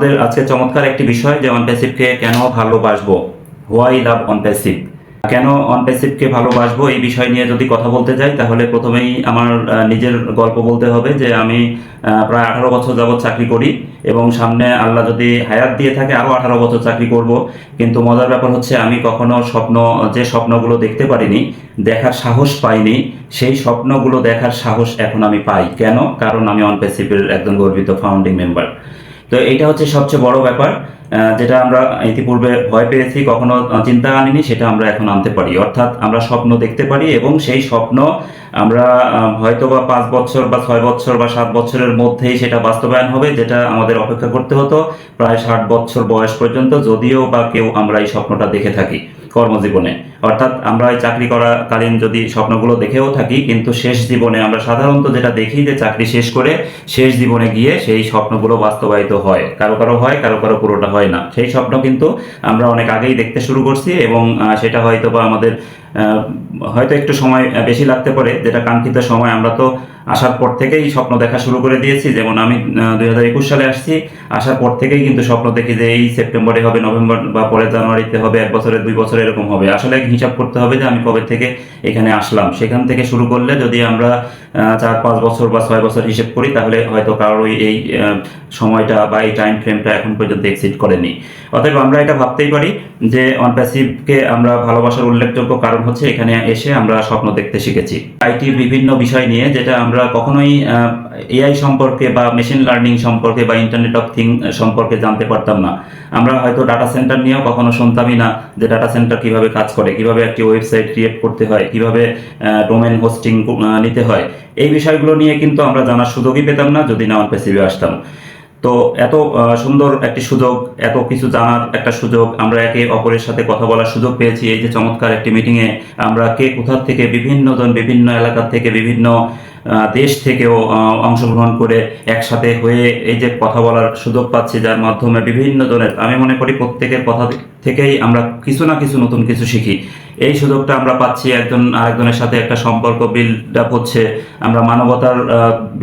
আমাদের আজকে চমৎকার একটি বিষয় যে অনপ্যাসিভকে কেন ভালোবাসবো? হোয়াই লাভ অনপ্যাসিভ কেন অনপ্যাসিভকে ভালোবাসবো? এই বিষয় নিয়ে যদি কথা বলতে যাই, তাহলে প্রথমেই আমার নিজের গল্প বলতে হবে যে আমি প্রায় আঠারো বছর যাবৎ চাকরি করি এবং সামনে আল্লাহ যদি হায়াত দিয়ে থাকে আরও আঠারো বছর চাকরি করব। কিন্তু মজার ব্যাপার হচ্ছে আমি কখনো স্বপ্ন, যে স্বপ্নগুলো দেখতে পারিনি, দেখার সাহস পাইনি, সেই স্বপ্নগুলো দেখার সাহস এখন আমি পাই। কেন? কারণ আমি অনপ্যাসিভের একজন গর্বিত ফাউন্ডিং মেম্বার তো এটা হচ্ছে সবচেয়ে বড় ব্যাপার যেটা আমরা ইতিপূর্বে ভয় পেয়েছি, কখনো চিন্তা আনিনি, সেটা আমরা এখন আনতে পারি। অর্থাৎ আমরা স্বপ্ন দেখতে পারি এবং সেই স্বপ্ন আমরা হয়তো বা পাঁচ বছর বা ছয় বছর বা সাত বছরের মধ্যেই সেটা বাস্তবায়ন হবে, যেটা আমাদের অপেক্ষা করতে হতো, প্রায় ষাট বছর বয়স পর্যন্ত, যদিও বা কেউ আমরা এই স্বপ্নটা দেখে থাকি। কর্মজীবনে। অর্থাৎ আমরা চাকরি করাকালীন যদি স্বপ্নগুলো দেখেও থাকি, কিন্তু শেষ জীবনে আমরা সাধারণত যেটা দেখি যে চাকরি শেষ করে শেষ জীবনে গিয়ে সেই স্বপ্নগুলো বাস্তবায়িত হয়। কারও কারও হয়, কারও কারও পুরোটা হয় না। সেই স্বপ্ন কিন্তু আমরা অনেক আগেই দেখতে শুরু করছি এবং সেটা হয়তো বা আমাদের হয়তো একটু সময় বেশি লাগতে পারে। যেটা কাঙ্ক্ষিত সময়, আমরা তো আসার পর থেকেই স্বপ্ন দেখা শুরু করে দিয়েছি। যেমন আমি দুই হাজার একুশ সালে আসছি। আসার পর থেকেই কিন্তু স্বপ্ন দেখি যে এই সেপ্টেম্বরে হবে, নভেম্বর বা পরে জানুয়ারিতে হবে, এক বছরের দুই বছর এরকম হবে। আসলে এক হিসাব করতে হবে যে আমি কবে থেকে এখানে আসলাম। সেখান থেকে শুরু করলে যদি আমরা চার, পাঁচ বছর বা ছয় বছর হিসেব করি, তাহলে হয়তো কারোর এই সময়টা বা এই টাইম ফ্রেমটা এখন পর্যন্ত এক্সিট করেনি। অতএব আমরা এটা ভাবতেই পারি যে অনপ্যাসিভকে আমরা ভালোবাসার উল্লেখযোগ্য কারণ হচ্ছে এখানে এসে আমরা স্বপ্ন দেখতে শিখেছি। আইটির বিভিন্ন বিষয় নিয়ে যেটা আমরা কখনোই এআই সম্পর্কে বা মেশিন লার্নিং সম্পর্কে বা ইন্টারনেট অফ থিং সম্পর্কে জানতে পারতাম না। আমরা হয়তো ডাটা সেন্টার নিয়েও কখনো শুনতামই না যে ডাটা সেন্টার কীভাবে কাজ করে, কীভাবে একটি ওয়েবসাইট ক্রিয়েট করতে হয়, কীভাবে ডোমেন হোস্টিং নিতে হয়। এই বিষয়গুলো নিয়ে কিন্তু আমরা জানার সুযোগই পেতাম না, যদি না অনপ্যাসিভে আসতাম। তো এত সুন্দর একটি সুযোগ, এত কিছু জানার একটা সুযোগ, আমরা একে অপরের সাথে কথা বলার সুযোগ পেয়েছি। এই যে চমৎকার একটি মিটিংয়ে আমরা কে কোথার থেকে বিভিন্ন জন বিভিন্ন এলাকার থেকে বিভিন্ন দেশ থেকেও অংশগ্রহণ করে একসাথে হয়ে এই যে কথা বলার সুযোগ পাচ্ছি, যার মাধ্যমে বিভিন্ন জনের আমি মনে করি প্রত্যেকের কথা থেকেই আমরা কিছু না কিছু নতুন কিছু শিখি। এই সুযোগটা আমরা পাচ্ছি, একজন আরেকজনের সাথে একটা সম্পর্ক বিল্ড আপ হচ্ছে, আমরা মানবতার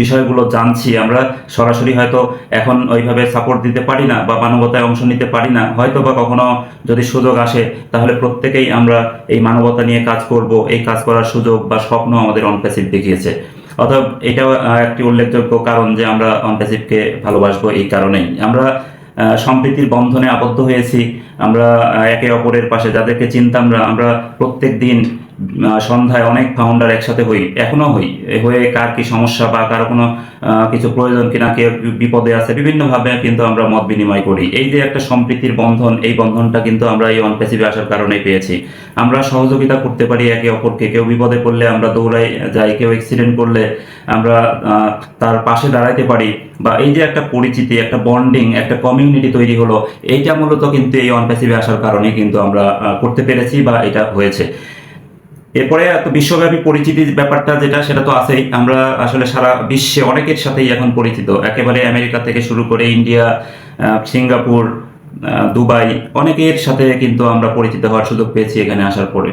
বিষয়গুলো জানছি, আমরা সরাসরি হয়তো এখন ওইভাবে সাপোর্ট দিতে পারি না বা মানবতায় অংশ নিতে পারি না, হয়তো বা কখনো যদি সুযোগ আসে, তাহলে প্রত্যেকেই আমরা এই মানবতা নিয়ে কাজ করব, এই কাজ করার সুযোগ বা স্বপ্ন আমাদের অনপ্যাসিভ দেখিয়েছে। অতএব এটাও একটি উল্লেখযোগ্য কারণ যে আমরা অনপ্যাসিভকে ভালোবাসবো এই কারণেই। আমরা সম্প্রীতির বন্ধনে আবদ্ধ হয়েছি। আমরা একে অপরের পাশে যাদেরকে চিনতাম আমরা প্রত্যেক দিন সন্ধ্যায় অনেক ফাউন্ডার একসাথে হই, এখনও হই। হয়ে কার কি সমস্যা বা কারও কোনো কিছু প্রয়োজন কিনা, কেউ বিপদে আছে, বিভিন্নভাবে কিন্তু আমরা মত বিনিময় করি। এই যে একটা সম্প্রীতির বন্ধন, এই বন্ধনটা কিন্তু আমরা এই অনপ্যাসিভে আসার কারণেই পেয়েছি। আমরা সহযোগিতা করতে পারি একে অপরকে। কেউ বিপদে পড়লে আমরা দৌড়াই যাই, কেউ অ্যাক্সিডেন্ট করলে আমরা তার পাশে দাঁড়াইতে পারি। বা এই যে একটা পরিচিতি, একটা বন্ডিং একটা কমিউনিটি তৈরি হলো, এইটা মূলত কিন্তু এই অনপ্যাসিভে আসার কারণেই কিন্তু আমরা করতে পেরেছি বা এটা হয়েছে। এরপরে এত বিশ্বব্যাপী পরিচিতির ব্যাপারটা যেটা, সেটা তো আছেই। আমরা আসলে সারা বিশ্বে অনেকের সাথেই এখন পরিচিত। একেবারে আমেরিকা থেকে শুরু করে ইন্ডিয়া সিঙ্গাপুর দুবাই, অনেকের সাথে কিন্তু আমরা পরিচিত হওয়ার সুযোগ পেয়েছি এখানে আসার পরে।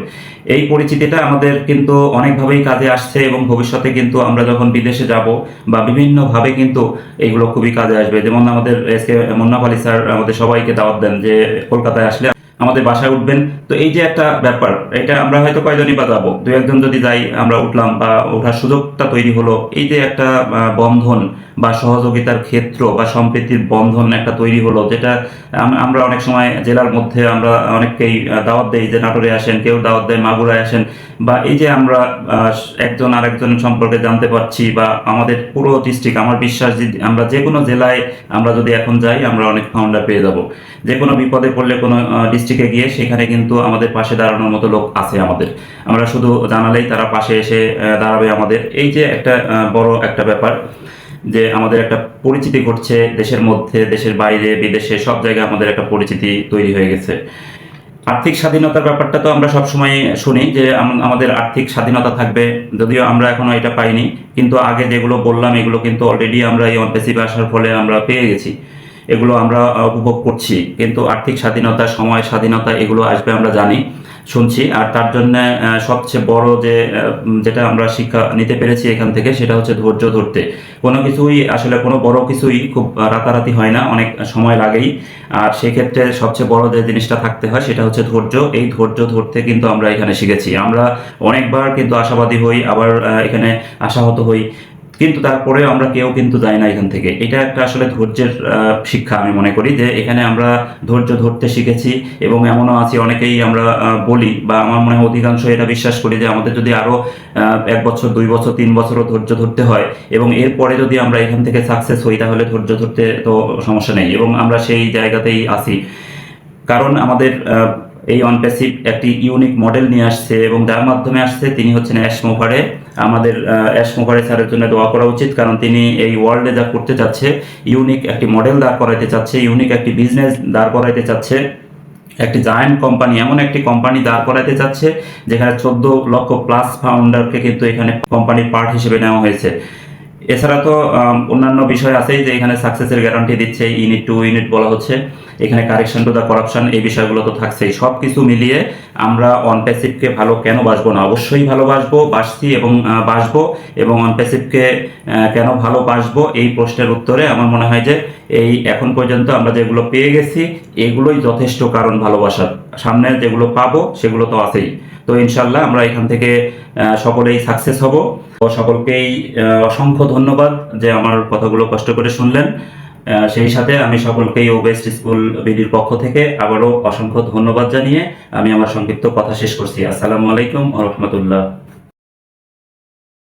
এই পরিচিতিটা আমাদের কিন্তু অনেকভাবেই কাজে আসছে এবং ভবিষ্যতে কিন্তু আমরা যখন বিদেশে যাব বা বিভিন্নভাবে কিন্তু এগুলো খুবই কাজে আসবে। যেমন আমাদের এসকে মুন্নাফ আলী স্যার আমাদের সবাইকে দাওয়াত দেন যে, কলকাতায় আসলে আমাদের বাসায় উঠবেন। তো এই যে একটা ব্যাপার, এটা আমরা হয়তো কয়জনই বা যাব? দু একজন যদি যাই, আমরা উঠলাম বা ওঠার সুযোগটা তৈরি হলো। এই যে একটা বন্ধন বা সহযোগিতার ক্ষেত্র বা সম্প্রীতির বন্ধন একটা তৈরি হলো, যেটা আমরা অনেক সময় জেলার মধ্যে আমরা অনেককেই দাওয়াত দেই যে নাটোরে আসেন, কেউ দাওয়াত দেয়, মাগুরায় আসেন। বা এই যে আমরা একজন আরেকজন সম্পর্কে জানতে পারছি বা আমাদের পুরো ডিস্ট্রিক্ট আমার বিশ্বাস আমরা যে কোনো জেলায় আমরা যদি এখন যাই, আমরা অনেক ফাউন্ডার পেয়ে যাব। যে কোনো বিপদে পড়লে কোনো ডিস্ট্রিক্টে গিয়ে সেখানে কিন্তু আমাদের পাশে দাঁড়ানোর মতো লোক আছে আমাদের। আমরা শুধু জানালেই তারা পাশে এসে দাঁড়াবে আমাদের। এই যে একটা বড় একটা ব্যাপার যে আমাদের একটা পরিচিতি ঘটছে দেশের মধ্যে, দেশের বাইরে, বিদেশে, সব জায়গায় আমাদের একটা পরিচিতি তৈরি হয়ে গেছে। আর্থিক স্বাধীনতার ব্যাপারটা তো আমরা সবসময় শুনি যে আমাদের আর্থিক স্বাধীনতা থাকবে। যদিও আমরা এখনও এটা পাইনি, কিন্তু আগে যেগুলো বললাম, এগুলো কিন্তু অলরেডি আমরা এই অনপেসিভে আসার ফলে আমরা পেয়ে গেছি। এগুলো আমরা উপভোগ করছি। কিন্তু আর্থিক স্বাধীনতা, সময় স্বাধীনতা, এগুলো আসবে আমরা জানি। শুনছি। আর তার জন্য সবচেয়ে বড় যে যেটা আমরা শিক্ষা নিতে পেরেছি এখান থেকে, সেটা হচ্ছে ধৈর্য ধরতে। কোনো কিছুই, আসলে কোনো বড় কিছুই খুব রাতারাতি হয় না, অনেক সময় লাগেই। আর সেক্ষেত্রে সবচেয়ে বড় যে জিনিসটা থাকতে হয়, সেটা হচ্ছে ধৈর্য। এই ধৈর্য ধরতে কিন্তু আমরা এখানে শিখেছি। আমরা অনেকবার কিন্তু আশাবাদী হই, আবার এখানে আশাহত হই। কিন্তু তারপরে আমরা কেউ কিন্তু যাই না এখান থেকে। এটা একটা আসলে ধৈর্যের শিক্ষা আমি মনে করি যে এখানে আমরা ধৈর্য ধরতে শিখেছি এবং এমনও আছে, অনেকেই আমরা বলি বা আমার মনে হয় অধিকাংশ এটা বিশ্বাস করি যে আমাদের যদি আরও এক বছর, দুই বছর, তিন বছরও ধৈর্য ধরতে হয় এবং এরপরে যদি আমরা এখান থেকে সাকসেস হই তাহলে ধৈর্য ধরতে তো সমস্যা নেই এবং আমরা সেই জায়গাতেই আছি। কারণ আমাদের এই অনপ্যাসিভ একটি ইউনিক মডেল নিয়ে আসছে এবং যার মাধ্যমে আসছে তিনি হচ্ছেন অ্যাশ মোভারে আমাদের অ্যাশ মোভারে স্যারের জন্য দোয়া করা উচিত কারণ তিনি এই ওয়ার্ল্ডে যা করতে চাচ্ছে ইউনিক একটি মডেল দাঁড় করাইতে চাচ্ছে ইউনিক একটি বিজনেস দাঁড় করাইতে চাচ্ছে। একটি জায়ান্ট কোম্পানি এমন একটি কোম্পানি দাঁড় করাইতে চাচ্ছে, যেখানে চোদ্দ লক্ষ প্লাস ফাউন্ডারকে কিন্তু এখানে কোম্পানির পার্ট হিসেবে নেওয়া হয়েছে। এছাড়া তো অন্যান্য বিষয় আছেই যে এখানে সাকসেসের গ্যারান্টি দিচ্ছে ইউনিট টু ইউনিট বলা হচ্ছে। এখানে কারেকশন টু দ্য করাপশন এই বিষয়গুলো তো থাকছেই। সব কিছু মিলিয়ে আমরা অনপ্যাসিভকে ভালো কেন বাসবো না? অবশ্যই ভালোবাসবো বাসছি এবং বাসবো এবং আহ, কেন ভালোবাসবো এই প্রশ্নের উত্তরে আমার মনে হয় যে এই এখন পর্যন্ত আমরা যেগুলো পেয়ে গেছি এগুলোই যথেষ্ট কারণ ভালোবাসার। সামনে যেগুলো পাবো সেগুলো তো আছেই। তো ইনশাল্লাহ আমরা এখান থেকে সকলেই সাকসেস হব। সকলকেই অসংখ্য ধন্যবাদ যে আমার কথাগুলো কষ্ট করে শুনলেন। সেই সাথে আমি সকলকেই ও বেস্ট স্কুল বিডির পক্ষ থেকে আবারও অসংখ্য ধন্যবাদ জানিয়ে আমি আমার সংক্ষিপ্ত কথা শেষ করছি। আসসালামু আলাইকুম রহমতুল্লাহ।